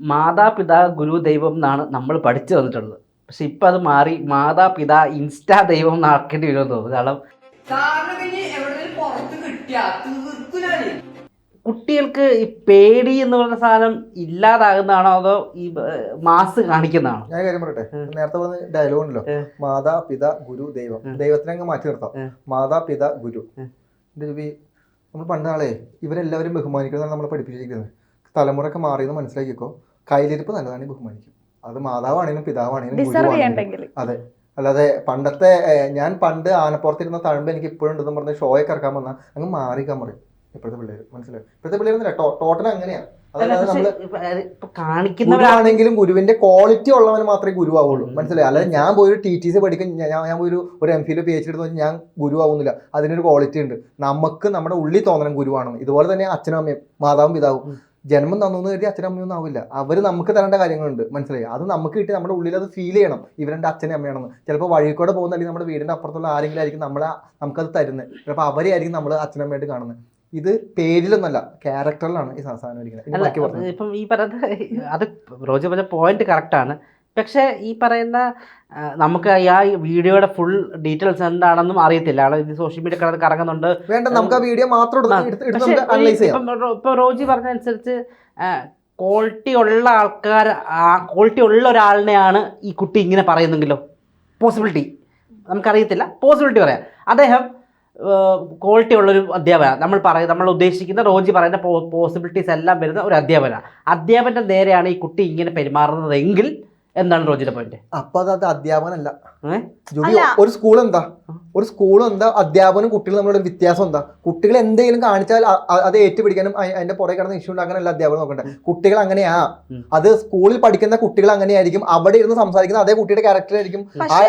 മാതാപിതാ ഗുരു ദൈവം എന്നാണ് നമ്മൾ പഠിച്ചു വന്നിട്ടുള്ളത് പക്ഷെ ഇപ്പം അത് മാറി മാതാപിതാ ഇൻസ്റ്റാ ദൈവം എന്നാക്കേണ്ടി വരുമെന്ന് തോന്നുന്നു. കാരണം കുട്ടികൾക്ക് ഈ പേടി എന്ന് പറയുന്ന സാധനം ഇല്ലാതാകുന്നതാണോ അതോ ഈ മാസ് കാണിക്കുന്നതാണോ? ഞാൻ കാര്യം പറയട്ടെ? നേരത്തെ പറഞ്ഞ ഡയലോഗ് ഉണ്ടല്ലോ. ഉം. മാതാ പിത ഗുരു ദൈവം. ദൈവത്തിനെ അങ്ങ് മാറ്റി നിർത്താം. മാതാ പിത ഗുരു. നമ്മൾ പണ്ടാളെ ഇവരെല്ലാവരും ബഹുമാനിക്കുന്നതാണ് നമ്മൾ പഠിപ്പിച്ചിരിക്കുന്നത്. തലമുറയൊക്കെ മാറിയെന്ന് മനസ്സിലാക്കിക്കോ. കയ്യിലിരിപ്പ് നല്ലതാണ് ബഹുമാനിക്കും. അത് മാതാവാണെങ്കിലും പിതാവാണെങ്കിലും അതെ. അല്ലാതെ പണ്ടത്തെ ഞാൻ പണ്ട് ആനപ്പുറത്തിരുന്ന തഴമ്പ് എനിക്ക് ഇപ്പോഴും ഉണ്ടെന്ന് പറഞ്ഞ് ഷോയൊക്കെ ഇറക്കാൻ വന്നാൽ അങ്ങ് മാറിക്കാൻ പറയും. ഇപ്പോഴത്തെ പിള്ളേർ മനസ്സിലായി? ഇപ്പോഴത്തെ പിള്ളേർ ടോട്ടൽ അങ്ങനെയാണ്. അല്ല, അതായത് പക്ഷെ നമ്മൾ ഇപ്പൊ അത് ഇപ്പൊ കാണിക്കുന്നവരാണ് ഗുരുവാണെങ്കിലും ഗുരുവിന്റെ ക്വാളിറ്റി ഉള്ളവന് മാത്രമേ ഗുരുവാവുള്ളൂ. മനസ്സിലായി? അല്ലാതെ ഞാൻ പോയി ഒരു ടി ടി സി പഠിക്കും. ഞാൻ ഒരു ഒരു എം ഫിയിൽ പി എച്ച് എടുത്ത് ഞാൻ ഗുരുവാവുന്നില്ല. അതിനൊരു ക്വാളിറ്റി ഉണ്ട്. നമുക്ക് നമ്മുടെ ഉള്ളിൽ തോന്നണം ഗുരുവാണെന്ന്. ഇതുപോലെ തന്നെ അച്ഛനും അമ്മയും മാതാവും പിതാവും. ജന്മം തന്നു എന്ന് കരുതി അച്ഛനും അമ്മയൊന്നും ആവില്ല. അവർ നമുക്ക് തരേണ്ട കാര്യങ്ങളുണ്ട്. മനസ്സിലായി? അത് നമുക്ക് കിട്ടി നമ്മുടെ ഉള്ളിൽ അത് ഫീൽ ചെയ്യണം. ഇവരുടെ അച്ഛനും അമ്മയാണെന്ന്. ചിലപ്പോൾ വഴിക്കൂടെ കൂടെ പോകുന്ന അല്ലെങ്കിൽ നമ്മുടെ വീടിന്റെ അപ്പുറത്തുള്ള ആരെങ്കിലും ആയിരിക്കും നമ്മളെ നമുക്കത് തരുന്നത്. ചിലപ്പോൾ അവരെ ആയിരിക്കും നമ്മൾ അച്ഛനമ്മയായിട്ട് കാണുന്നത്. ഇത് പേരിലൊന്നല്ല ക്യാരക്ടറിലാണ് ഈ സാധനം ഇരിക്കുന്നത് പറഞ്ഞു? ഇപ്പം ഈ പറഞ്ഞത് അത് റോജി പറഞ്ഞ പോയിന്റ് കറക്റ്റാണ് പക്ഷേ ഈ പറയുന്ന നമുക്ക് ആ വീഡിയോയുടെ ഫുൾ ഡീറ്റെയിൽസ് എന്താണെന്നും അറിയത്തില്ല. ആൾ ഇത് സോഷ്യൽ മീഡിയ കിടന്ന് കറങ്ങുന്നുണ്ട്. വേണ്ട നമുക്ക് ആ വീഡിയോ മാത്രം ഇപ്പം റോജി പറഞ്ഞ അനുസരിച്ച് ക്വാളിറ്റി ഉള്ള ആൾക്കാർ ആ ക്വാളിറ്റി ഉള്ള ഒരാളിനെയാണ് ഈ കുട്ടി ഇങ്ങനെ പറയുന്നെങ്കിലോ? പോസിബിലിറ്റി നമുക്കറിയത്തില്ല. പോസിബിലിറ്റി പറയാം. അദ്ദേഹം ക്വാളിറ്റി ഉള്ളൊരു അധ്യാപന നമ്മൾ പറയും നമ്മൾ ഉദ്ദേശിക്കുന്ന റോജി പറയുന്ന പോസിബിലിറ്റീസ് എല്ലാം വരുന്ന ഒരു അധ്യാപന അധ്യാപന്റെ നേരെയാണ് ഈ കുട്ടി ഇങ്ങനെ പെരുമാറുന്നതെങ്കിൽ എന്താണ് റോജിയുടെ പോയിന്റ് അപ്പൊ അത് അധ്യാപകനല്ല. ഏ? ഒരു സ്കൂൾ എന്താ? ഒരു സ്കൂൾ എന്താ? അധ്യാപനം കുട്ടികൾ നമ്മുടെ വ്യത്യാസം എന്താ? കുട്ടികൾ എന്തെങ്കിലും കാണിച്ചാൽ അത് ഏറ്റുപിടിക്കാനും അതിന്റെ പുറകെ കിടന്ന് ഇഷ്യൂ ഉണ്ടാക്കാനല്ല അധ്യാപനം നോക്കണ്ടേ. കുട്ടികൾ അങ്ങനെയാ. അത് സ്കൂളിൽ പഠിക്കുന്ന കുട്ടികൾ അങ്ങനെയായിരിക്കും. അവിടെ ഇരുന്ന് സംസാരിക്കുന്ന അതേ കുട്ടിയുടെ ക്യാരക്ടർ ആയിരിക്കും.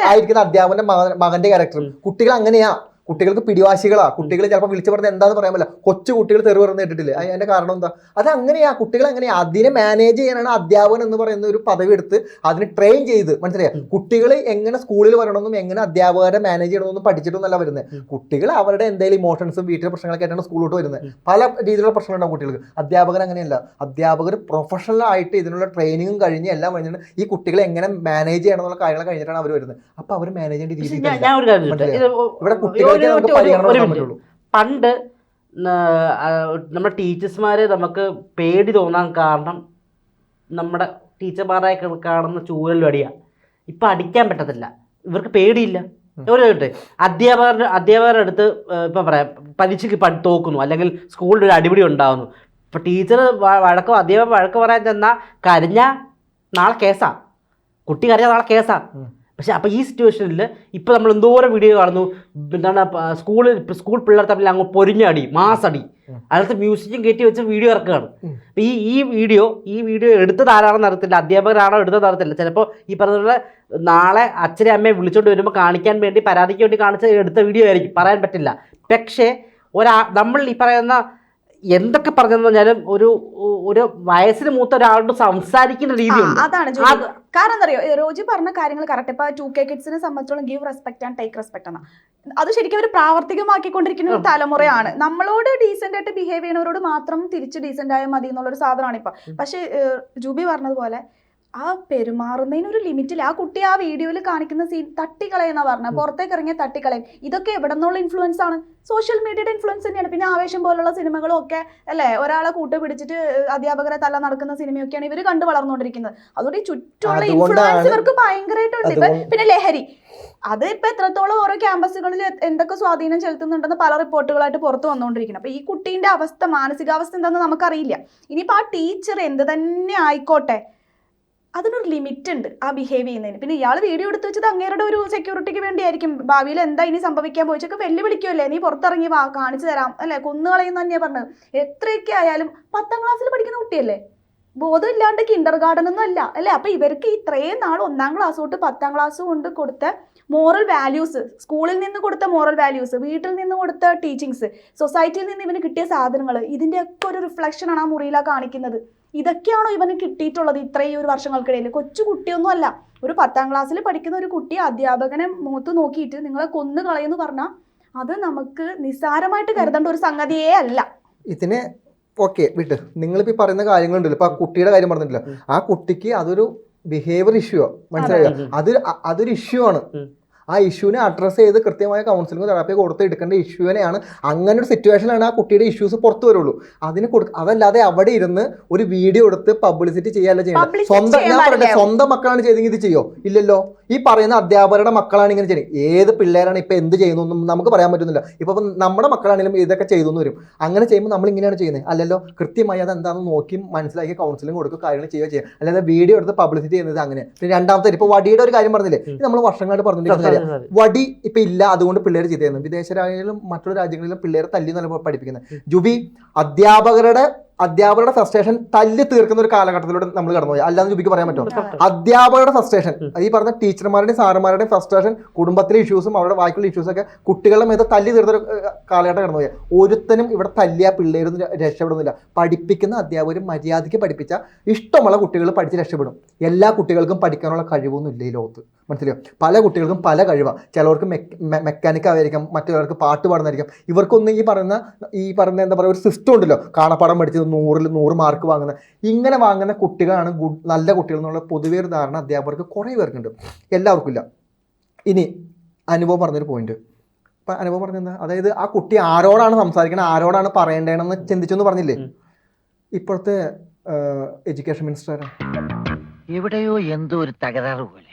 ആയിരിക്കുന്ന അധ്യാപകന്റെ മകന്റെ ക്യാരക്ടറും കുട്ടികൾ അങ്ങനെയാ. കുട്ടികൾക്ക് പിടിവാശികളാ. കുട്ടികൾ ചിലപ്പോൾ വിളിച്ചു പറഞ്ഞ എന്താന്ന് പറയാൻ പറ്റില്ല. കൊച്ചു കുട്ടികൾ തെറി പറഞ്ഞ് കേട്ടിട്ടില്ല? അയ് അതിന്റെ കാരണം എന്താ? അത് അങ്ങനെയാ. കുട്ടികൾ അങ്ങനെയാ അതിനെ മാനേജ് ചെയ്യാനാണ് അധ്യാപകൻ എന്ന് പറയുന്ന ഒരു പദവി എടുത്ത് അതിന് ട്രെയിൻ ചെയ്ത്. മനസ്സിലായി? കുട്ടികൾ എങ്ങനെ സ്കൂളിൽ വരണമെന്നും എങ്ങനെ അധ്യാപകരെ മാനേജ് ചെയ്യണമെന്നും പഠിച്ചിട്ടൊന്നല്ല വരുന്നത് കുട്ടികൾ അവരുടെ എന്തെങ്കിലും ഇമോഷൻസും വീട്ടിലെ പ്രശ്നങ്ങളൊക്കെ ആയിട്ടാണ് സ്കൂളിലോട്ട് വരുന്നത് പല രീതിയിലുള്ള പ്രശ്നങ്ങളുണ്ടാവും കുട്ടികൾക്ക്. അധ്യാപകർ അങ്ങനെയല്ല. അധ്യാപകർ പ്രൊഫഷണൽ ആയിട്ട് ഇതിനുള്ള ട്രെയിനിങ്ങും കഴിഞ്ഞ് എല്ലാം കഴിഞ്ഞിട്ട് ഈ കുട്ടികളെ എങ്ങനെ മാനേജ് ചെയ്യണം എന്നുള്ള കാര്യങ്ങൾ കഴിഞ്ഞിട്ടാണ് അവർ വരുന്നത് അപ്പൊ അവർ മാനേജ് ചെയ്യേണ്ട രീതി ഇവിടെ ഒരു- പരിഗണന പണ്ട് നമ്മുടെ ടീച്ചേഴ്സ്മാർ നമുക്ക് പേടി തോന്നാൻ കാരണം നമ്മുടെ ടീച്ചർമാരെ കാണുന്ന ചൂരൽ അടിയാണ് ഇപ്പം അടിക്കാൻ പറ്റത്തില്ല. ഇവർക്ക് പേടിയില്ല. ചോദിട്ടെ അധ്യാപകരുടെ അധ്യാപകരുടെ അടുത്ത് ഇപ്പം പറയാം പരീക്ഷയ്ക്ക് തോക്കുന്നു അല്ലെങ്കിൽ സ്കൂളിൽ ഒരു അടിപിടി ഉണ്ടാകുന്നു ഇപ്പം ടീച്ചർ വഴക്ക് അധ്യാപകൻ വഴക്ക് പറയാൻ ചെന്നാൽ കരഞ്ഞ നാളെ കേസാ. കുട്ടി കരഞ്ഞാൽ നാളെ കേസാ. ഉം. പക്ഷെ അപ്പോൾ ഈ സിറ്റുവേഷനിൽ ഇപ്പോൾ നമ്മൾ എന്തോരം വീഡിയോ കാണുന്നു. എന്താണ് സ്കൂളിൽ സ്കൂൾ പിള്ളേർ തമ്മിൽ അങ്ങ് പൊരിഞ്ഞടി മാസടി. അതിനകത്ത് മ്യൂസിക്കും കയറ്റി വെച്ച് വീഡിയോ ഇറക്കുകയാണ്. അപ്പോൾ അപ്പം ഈ ഈ വീഡിയോ ഈ വീഡിയോ എടുത്തത് ആരാണെന്ന് അറിയത്തില്ല. അധ്യാപകരാണോ എടുത്തത് അറിയത്തില്ല. ചിലപ്പോൾ ഈ പറഞ്ഞ നാളെ അച്ഛനെ അമ്മയെ വിളിച്ചുകൊണ്ട് വരുമ്പോൾ കാണിക്കാൻ വേണ്ടി പരാതിക്ക് വേണ്ടി കാണിച്ച് എടുത്ത വീഡിയോ ആയിരിക്കും. പറയാൻ പറ്റില്ല. പക്ഷേ ഒരാ നമ്മൾ ഈ പറയുന്ന എന്തൊക്കെ പറഞ്ഞെന്ന് പറഞ്ഞാലും ഒരു ഒരു വയസ്സിന് മൂത്ത ഒരാളോട് സംസാരിക്കുന്ന രീതി അതാണ് കാരണം എന്താ അറിയോ? റോജി പറഞ്ഞ കാര്യങ്ങൾ കറക്റ്റ് ഇപ്പൊ ടു കെ കിഡ്സിനെ സംബന്ധിച്ചോളം give respect and take respect എന്നാ. അത് ശരിക്കും അവർ പ്രാവർത്തികമാക്കിക്കൊണ്ടിരിക്കുന്ന ഒരു തലമുറയാണ്. നമ്മളോട് ഡീസെന്റ് ആയിട്ട് ബിഹേവ് ചെയ്യുന്നവരോട് മാത്രം തിരിച്ച് ഡീസെന്റ് ആയാൽ മതി എന്നുള്ളൊരു സാധനമാണ് ഇപ്പൊ. പക്ഷേ ജൂബി പറഞ്ഞതുപോലെ ആ പെരുമാറുന്നതിന് ഒരു ലിമിറ്റില്ല ആ കുട്ടി ആ വീഡിയോയിൽ കാണിക്കുന്ന സീൻ തട്ടിക്കളയെന്നാ പറഞ്ഞത് ഉം. പുറത്തേക്ക് ഇറങ്ങിയ തട്ടിക്കളയും. ഇതൊക്കെ എവിടെ നിന്നുള്ള ഇൻഫ്ലുവൻസ് ആണ്? സോഷ്യൽ മീഡിയയുടെ ഇൻഫ്ലുവൻസ് തന്നെയാണ്. പിന്നെ ആവേശം പോലുള്ള സിനിമകളും ഒക്കെ അല്ലേ? ഒരാളെ കൂട്ട് പിടിച്ചിട്ട് അധ്യാപകരെ തല നടക്കുന്ന സിനിമയൊക്കെയാണ് ഇവർ കണ്ടു വളർന്നുകൊണ്ടിരിക്കുന്നത് അതുകൊണ്ട് ഈ ചുറ്റുമുള്ള ഇൻഫ്ലുവൻസ് ഇവർക്ക് ഭയങ്കരമായിട്ടുണ്ട് ഇപ്പൊ പിന്നെ ലഹരി. അത് ഇപ്പൊ എത്രത്തോളം ഓരോ ക്യാമ്പസുകളിൽ എന്തൊക്കെ സ്വാധീനം ചെലുത്തുന്നുണ്ടെന്ന് പല റിപ്പോർട്ടുകളായിട്ട് പുറത്തു വന്നുകൊണ്ടിരിക്കുന്നത് അപ്പൊ ഈ കുട്ടീന്റെ അവസ്ഥ മാനസികാവസ്ഥ എന്താണെന്ന് നമുക്കറിയില്ല. ഇനിയിപ്പോ ആ ടീച്ചർ എന്ത് തന്നെ ആയിക്കോട്ടെ. അതിനൊരു ലിമിറ്റ് ഉണ്ട്. ആ ബിഹേവ് ചെയ്യുന്നതിന്. പിന്നെ ഇയാൾ വീഡിയോ എടുത്ത് വെച്ചത് അങ്ങേരുടെ ഒരു സെക്യൂരിറ്റിക്ക് വേണ്ടിയായിരിക്കും. ഭാവിയിൽ എന്താ ഇനി സംഭവിക്കാൻ പോയിച്ചൊക്കെ വെല്ലുവിളിക്കുമല്ലേ നീ പുറത്തിറങ്ങി വാ കാണിച്ചു തരാം. അല്ലെ? കൊന്നുകളയെന്ന് തന്നെയാ പറഞ്ഞത്. എത്രയൊക്കെ ആയാലും പത്താം ക്ലാസ്സിൽ പഠിക്കുന്ന കുട്ടിയല്ലേ? ബോധം ഇല്ലാണ്ട് കിൻഡർ ഗാർഡൻ ഒന്നും അല്ല. അല്ലെ? അപ്പൊ ഇവർക്ക് ഇത്രയും നാൾ ഒന്നാം ക്ലാസ് തൊട്ട് പത്താം ക്ലാസ് കൊണ്ട് കൊടുത്ത മോറൽ വാല്യൂസ് സ്കൂളിൽ നിന്ന് കൊടുത്ത മോറൽ വാല്യൂസ് വീട്ടിൽ നിന്ന് കൊടുത്ത ടീച്ചിങ്സ് സൊസൈറ്റിയിൽ നിന്ന് ഇവന് കിട്ടിയ സാധനങ്ങൾ ഇതിന്റെയൊക്കെ ഒരു റിഫ്ലക്ഷൻ ആണ് ആ മുറിയിലാണ് കാണിക്കുന്നത്. ഇതൊക്കെയാണോ ഇവന് കിട്ടിയിട്ടുള്ളത് ഇത്രയും ഒരു വർഷങ്ങൾക്കിടയിൽ കൊച്ചു കുട്ടിയൊന്നും അല്ല ഒരു പത്താം ക്ലാസ്സിൽ പഠിക്കുന്ന ഒരു കുട്ടി അധ്യാപകനെ മുഖത്ത് നോക്കിയിട്ട് നിങ്ങളെ കൊന്നു കളയെന്ന് പറഞ്ഞാൽ അത് നമുക്ക് നിസ്സാരമായിട്ട് കരുതേണ്ട ഒരു സംഗതിയേ അല്ല. ഇതിന് ഓക്കെ വിട്ട്. നിങ്ങളിപ്പോ ഈ പറയുന്ന കാര്യങ്ങളുണ്ടല്ലോ. ഇപ്പൊ ആ കുട്ടിയുടെ കാര്യം പറഞ്ഞിട്ടില്ല. ആ കുട്ടിക്ക് അതൊരു ബിഹേവിയർ ഇഷ്യൂ മനസ്സിലായോ? അതൊരു അത്. അതൊരു ഇഷ്യൂ ആണ്. ആ ഇഷ്യൂവിനെ അഡ്രസ്സ് ചെയ്ത് കൃത്യമായ കൗൺസിലിംഗ് തെറാപ്പി കൊടുത്ത് എടുക്കേണ്ട ഇഷ്യൂവിനെയാണ്. അങ്ങനെ ഒരു സിറ്റുവേഷനിലാണ് ആ കുട്ടിയുടെ ഇഷ്യൂസ് പുറത്തു വരുള്ളൂ. അതിന് കൊടു അതല്ലാതെ അവിടെ ഇരുന്ന് ഒരു വീഡിയോ എടുത്ത് പബ്ലിസിറ്റി ചെയ്യാല്ല ചെയ്യണം സ്വന്തം ഞാൻ പറയട്ടെ സ്വന്തം മക്കളാണ് ചെയ്തെങ്കിൽ ഇത് ചെയ്യോ? ഇല്ലല്ലോ. ഈ പറയുന്ന അധ്യാപകരുടെ മക്കളാണ് ഇങ്ങനെ ചെയ്യുന്നത് ഏത് പിള്ളേരാണ് ഇപ്പൊ എന്ത് ചെയ്യുന്നു നമുക്ക് പറയാൻ പറ്റുന്നില്ല. ഇപ്പൊ ഇപ്പം നമ്മുടെ മക്കളാണെങ്കിലും ഇതൊക്കെ ചെയ്തു എന്ന് വരും. അങ്ങനെ ചെയ്യുമ്പോൾ നമ്മൾ ഇങ്ങനെയാണ് ചെയ്യുന്നത്. അല്ലല്ലോ കൃത്യമായി അത് എന്താണെന്ന് നോക്കി മനസ്സിലാക്കി കൗൺസിലിംഗ് കൊടുക്കുക കാര്യങ്ങൾ ചെയ്യുക ചെയ്യുക അല്ലാതെ വീഡിയോ എടുത്ത് പബ്ലിസിറ്റി ചെയ്യുന്നത് അങ്ങനെ. രണ്ടാമത്തെ ഇപ്പൊ വടിയുടെ ഒരു കാര്യം പറഞ്ഞില്ലേ? ഇത് നമ്മൾ വർഷങ്ങളായിട്ട് കാര്യം വടി ഇപ്പൊ ഇല്ല അതുകൊണ്ട് പിള്ളേർ ചെയ്തു തരുന്നു വിദേശ രാജ്യങ്ങളിലും മറ്റുള്ള രാജ്യങ്ങളിലും പിള്ളേരെ തല്ലി നല്ല പഠിപ്പിക്കുന്നത്. ജുബി അധ്യാപകരുടെ അധ്യാപകരുടെ ഫ്രസ്ട്രേഷൻ തല്ലി തീർക്കുന്ന ഒരു കാലഘട്ടത്തിലൂടെ നമ്മൾ കടന്നുപോയി. അല്ലാന്ന് ജുബിക്ക് പറയാൻ പറ്റും അധ്യാപകരുടെ ഫ്രസ്ട്രേഷൻ ഈ പറഞ്ഞ ടീച്ചർമാരുടെയും സാറുമാരുടെയും ഫ്രസ്ട്രേഷൻ കുടുംബത്തിലെ ഇഷ്യൂസും അവരുടെ വായിക്കുള്ള ഇഷ്യൂസും ഒക്കെ കുട്ടികളുടെ മേത്ത് തല്ലി തീർത്ത ഒരു കാലഘട്ടം കടന്നുപോയി. ഒരുത്തനും ഇവിടെ തല്ലിയ പിള്ളേരൊന്നും രക്ഷപ്പെടുന്നില്ല. പഠിപ്പിക്കുന്ന അധ്യാപകർ മര്യാദയ്ക്ക് പഠിപ്പിച്ച ഇഷ്ടമുള്ള കുട്ടികൾ പഠിച്ച് രക്ഷപ്പെടും. എല്ലാ കുട്ടികൾക്കും പഠിക്കാനുള്ള കഴിവൊന്നും ഇല്ല ഈ ലോകത്ത്. മനസ്സിലായോ? പല കുട്ടികൾക്കും പല കഴിവാണ് ചിലവർക്ക് മെക്കാനിക് ആയിരിക്കാം മറ്റുള്ളവർക്ക് പാട്ട് പാടുന്നതായിരിക്കും. ഇവർക്കൊന്നും ഈ പറയുന്ന ഈ പറയുന്ന എന്താ പറയുക ഒരു സിസ്റ്റം ഉണ്ടല്ലോ. കാണപ്പാടം പഠിച്ചത് നൂറിൽ നൂറ് മാർക്ക് വാങ്ങുന്ന. ഇങ്ങനെ വാങ്ങുന്ന കുട്ടികളാണ് ഗുഡ് നല്ല കുട്ടികൾ എന്നുള്ള പൊതുവേ ഒരു ധാരണ അധ്യാപകർക്ക് കുറേ പേർക്കുണ്ട്. എല്ലാവർക്കും ഇല്ല. ഇനി അനുഭവം പറഞ്ഞൊരു പോയിന്റ് ഇപ്പം അനുഭവം പറഞ്ഞെന്താ അതായത് ആ കുട്ടി ആരോടാണ് സംസാരിക്കണം ആരോടാണ് പറയേണ്ടതെന്ന് ചിന്തിച്ചെന്ന് പറഞ്ഞില്ലേ? ഇപ്പോഴത്തെ എഡ്യൂക്കേഷൻ മിനിസ്റ്റർ എവിടെയോ എന്തോ ഒരു തകരാറ് പോലെ.